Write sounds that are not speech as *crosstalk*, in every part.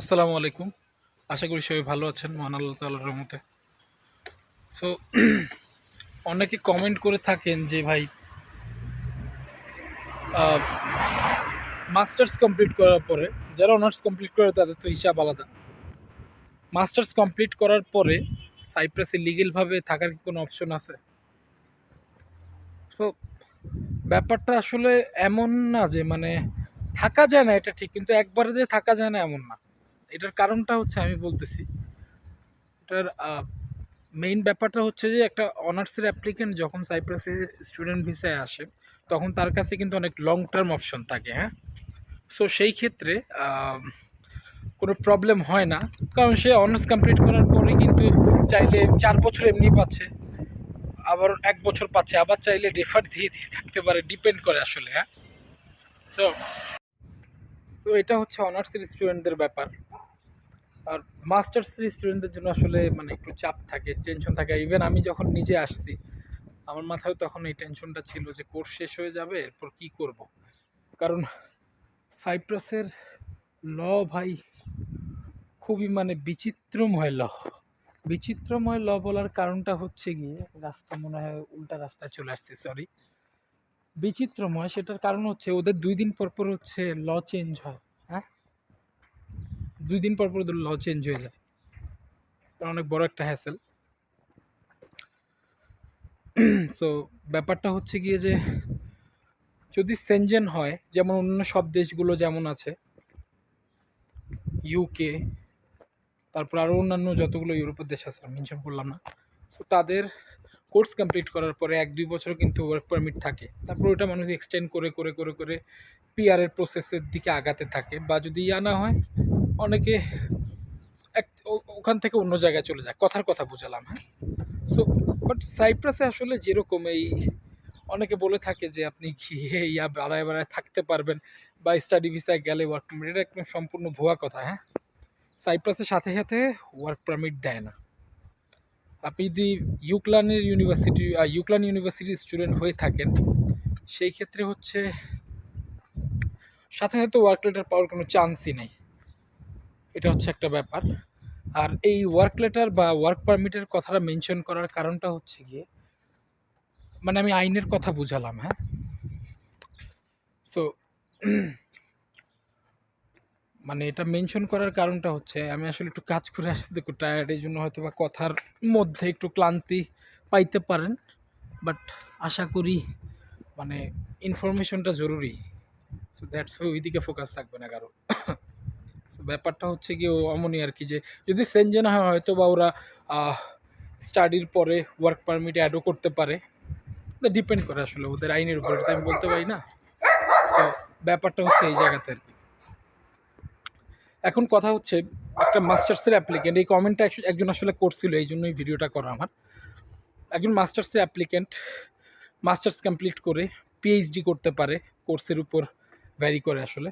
আসসালামু আলাইকুম। আশা করি সবাই ভালো আছেন, মহান আল্লাহ তাল্লাহর রহমতে। সো অনেকে কমেন্ট করে থাকেন যে ভাই মাস্টার্স কমপ্লিট করার পরে, যারা অনার্স কমপ্লিট করে তাদের তো হিসাব আলাদা। মাস্টার্স কমপ্লিট করার পরে সাইপ্রাসে লিগেলভাবে থাকার কি কোনো অপশন আছে? সো ব্যাপারটা আসলে এমন না যে মানে থাকা যায় না, এটা ঠিক, কিন্তু একবারে যে থাকা যায় না এমন না। এটার কারণটা হচ্ছে আমি বলতেছি, এটার মেইন ব্যাপারটা হচ্ছে যে একটা অনার্সের অ্যাপ্লিকেন্ট যখন সাইপ্রাসে স্টুডেন্ট ভিসায় আসে, তখন তার কাছে কিন্তু অনেক লং টার্ম অপশন থাকে হ্যাঁ? সো সেই ক্ষেত্রে কোনো প্রবলেম হয় না, কারণ সে অনার্স কমপ্লিট করার পরে কিন্তু চাইলে চার বছর এমনি পাচ্ছে, আবার এক বছর পাচ্ছে, আবার চাইলে রেফার দিয়ে দিয়ে থাকতে পারে ডিপেন্ড করে আসলে হ্যাঁ? সো সো এটা হচ্ছে অনার্সের স্টুডেন্টদের ব্যাপার। আর মাস্টার্সের স্টুডেন্টদের জন্য আসলে মানে একটু চাপ থাকে টেনশন থাকে। ইভেন আমি যখন নিজে আসছি, আমার মাথায় তখন এই টেনশনটা ছিল যে কোর্স শেষ হয়ে যাবে, এরপর কি করব? কারণ সাইপ্রাসের ল ভাই খুবই মানে বিচিত্রময় ল বিচিত্রময় ল বলার কারণটা হচ্ছে গিয়ে, রাস্তা মনে হয় উল্টা রাস্তায় চলে আসছে সরি বিচিত্রময়, সেটার কারণ হচ্ছে ওদের দুই দিন পর পর হচ্ছে ল চেঞ্জ হ্যাঁ। দুই দিন পর পর ল চেঞ্জ হয়ে যায়। অনেক বড় একটা হ্যাসেল সো *clears throat* ব্যাপারটা হচ্ছে গিয়ে যে, যদি সেনজেন হয়, যেমন অন্য সব দেশগুলো যেমন আছে ইউকে তারপর আরও অন্যান্য যতগুলো ইউরোপের দেশ আছে মেনশন করলাম না। সো তাদের কোর্স কমপ্লিট করার পরে এক দুই বছর কিন্তু ওয়ার্ক পারমিট থাকে। তারপর ওটা মানুষ এক্সটেন্ড করে করে করে করে পিআরের প্রসেসের দিকে আগাতে থাকে। বা যদি ইয়া না হয় অনেকে এক ওখান থেকে অন্য জায়গায় চলে যায়। কথার কথা বুঝালাম হ্যাঁ? সো বাট সাইপ্রাসে আসলে যেরকম এই, অনেকে বলে থাকে যে আপনি গিয়ে ইয়া বেড়ায় বেড়ায় থাকতে পারবেন বা স্টাডি ভিসায় গেলে ওয়ার্ক পারমিট এটা একদম সম্পূর্ণ ভুয়া কথা হ্যাঁ? সাইপ্রাসের সাথে সাথে ওয়ার্ক পারমিট দেয় না। আপনি যদি ইউক্লানের ইউনিভার্সিটি ইউক্লান ইউনিভার্সিটির স্টুডেন্ট হয়ে থাকেন, সেই ক্ষেত্রে হচ্ছে সাথে সাথে ওয়ার্ক লেটার পাওয়ার কোনো চান্সই নেই। এটা হচ্ছে একটা ব্যাপার। আর এই ওয়ার্ক লেটার বা ওয়ার্ক পারমিটের কথাটা মেনশন করার কারণটা হচ্ছে গিয়ে মানে আমি আইনের কথা বুঝালাম হ্যাঁ? সো *clears throat* মানে এটা মেনশন করার কারণটা হচ্ছে আমি আসলে একটু কাজ করে আসছি দেখো টায়ার্ড এই জন্য হয়তো বা কথার মধ্যে একটু ক্লান্তি পাইতে পারেন। বাট আশা করি মানে ইনফরমেশনটা জরুরি। সো দ্যাটস ওই দিকে ফোকাস থাকবে না কারও। So, ব্যাপারটা হচ্ছে কি ও অমনই আর কি যে যদি সেনজেন হয় হয়তো বা ওরা স্টাডির পরে ওয়ার্ক পারমিট অ্যাডও করতে পারে। ডিপেন্ড করে আসলে ওদের আইনের উপর আমি বলতে পারি না। তো ব্যাপারটা হচ্ছে এই জায়গাতে আর কি। এখন কথা হচ্ছে, একটা মাস্টার্সের অ্যাপ্লিকেন্ট এই কমেন্টটা একজন আসলে করছিল, এই জন্যই ভিডিওটা করা আমার। একজন মাস্টার্সের অ্যাপ্লিকেন্ট মাস্টার্স কমপ্লিট করে পিএইচডি করতে পারে কোর্সের উপর ভ্যারি করে আসলে।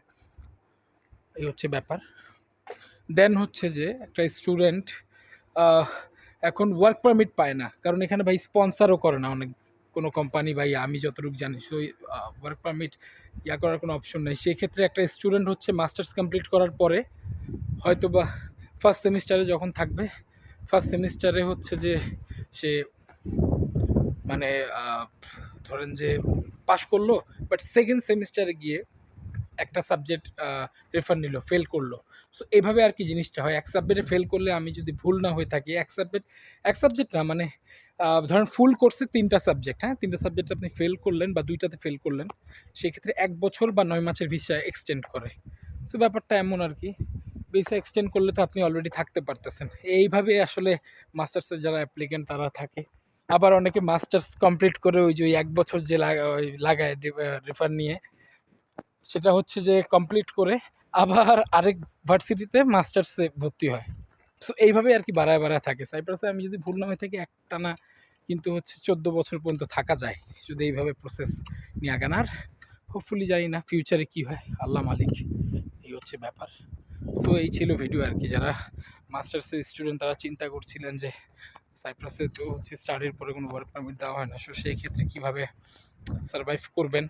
এই হচ্ছে ব্যাপার। দেন হচ্ছে যে একটা স্টুডেন্ট এখন ওয়ার্ক পারমিট পায় না। কারণ এখানে ভাই স্পন্সারও করে না অনেক। কোনো কোম্পানি ভাই, আমি যতটুকু জানি, সো ওয়ার্ক পারমিট ইয়া করার কোনো অপশন নেই। সেক্ষেত্রে একটা স্টুডেন্ট হচ্ছে মাস্টার্স কমপ্লিট করার পরে হয়তো বা ফার্স্ট সেমিস্টারে যখন থাকবে ফার্স্ট সেমিস্টারে হচ্ছে যে সে মানে ধরেন যে পাশ করল বাট সেকেন্ড সেমিস্টারে গিয়ে একটা সাবজেক্ট রেফার নিল ফেল করল। সো এইভাবে আর কি জিনিসটা হয়। এক সাবজেক্টে ফেল করলে আমি যদি ভুল না হয়ে থাকি, এক সাবজেক্ট এক সাবজেক্ট না মানে ধরেন ফুল কোর্সে তিনটা সাবজেক্ট হ্যাঁ? তিনটা সাবজেক্ট আপনি ফেল করলেন বা দুইটাতে ফেল করলেন, সেক্ষেত্রে এক বছর বা নয় মাসের ভিসা এক্সটেন্ড করে। সো ব্যাপারটা এমন আর কি। ভিসা এক্সটেন্ড করলে তো আপনি অলরেডি থাকতে পারতেছেন। এইভাবে আসলে মাস্টার্সের যারা অ্যাপ্লিকেন্ট তারা থাকে। আবার অনেকে মাস্টার্স কমপ্লিট করে ওই যে ওই এক বছর যে লাগায় রেফার নিয়ে সেটা হচ্ছে যে কমপ্লিট করে আবার আরেক ভার্সিটিতে মাস্টার্সে ভর্তি হয়। সো এইভাবে আর কি বাড়ায় বাড়ায় থাকে। সাইপ্রাসে আমি যদি ভুল না হয়ে থাকি একটানা কিন্তু হচ্ছে চোদ্দ বছর পর্যন্ত থাকা যায়। যদি এইভাবে প্রসেস নিয়ে আগান। আর হোপফুলি জানি না ফিউচারে কী হয়। আল্লাহ মালিক, এই হচ্ছে ব্যাপার। সো এই ছিল ভিডিও আর কি। যারা মাস্টার্সের স্টুডেন্ট তারা চিন্তা করছিলেন যে সাইপ্রাসে তো হচ্ছে স্টাডির পরে কোনো ওয়ার্ক পারমিট দেওয়া হয় না। সো সেই ক্ষেত্রে কীভাবে সার্ভাইভ করবেন?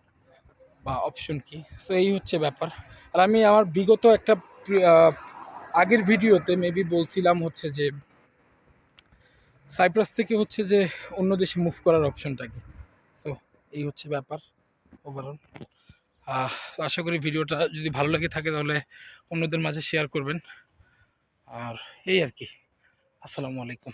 বা অপশন কি? সো এই হচ্ছে ব্যাপার। আর আমি আমার বিগত একটা আগের ভিডিওতে মেবি বলছিলাম হচ্ছে যে সাইপ্রাস থেকে হচ্ছে যে অন্য দেশে মুভ করার অপশনটা কি? সো এই হচ্ছে ব্যাপার ওভারঅল আশা করি ভিডিওটা যদি ভালো লাগে থাকে তাহলে অন্যদের মাঝে শেয়ার করবেন। আর এই আর কি। আসসালামু আলাইকুম।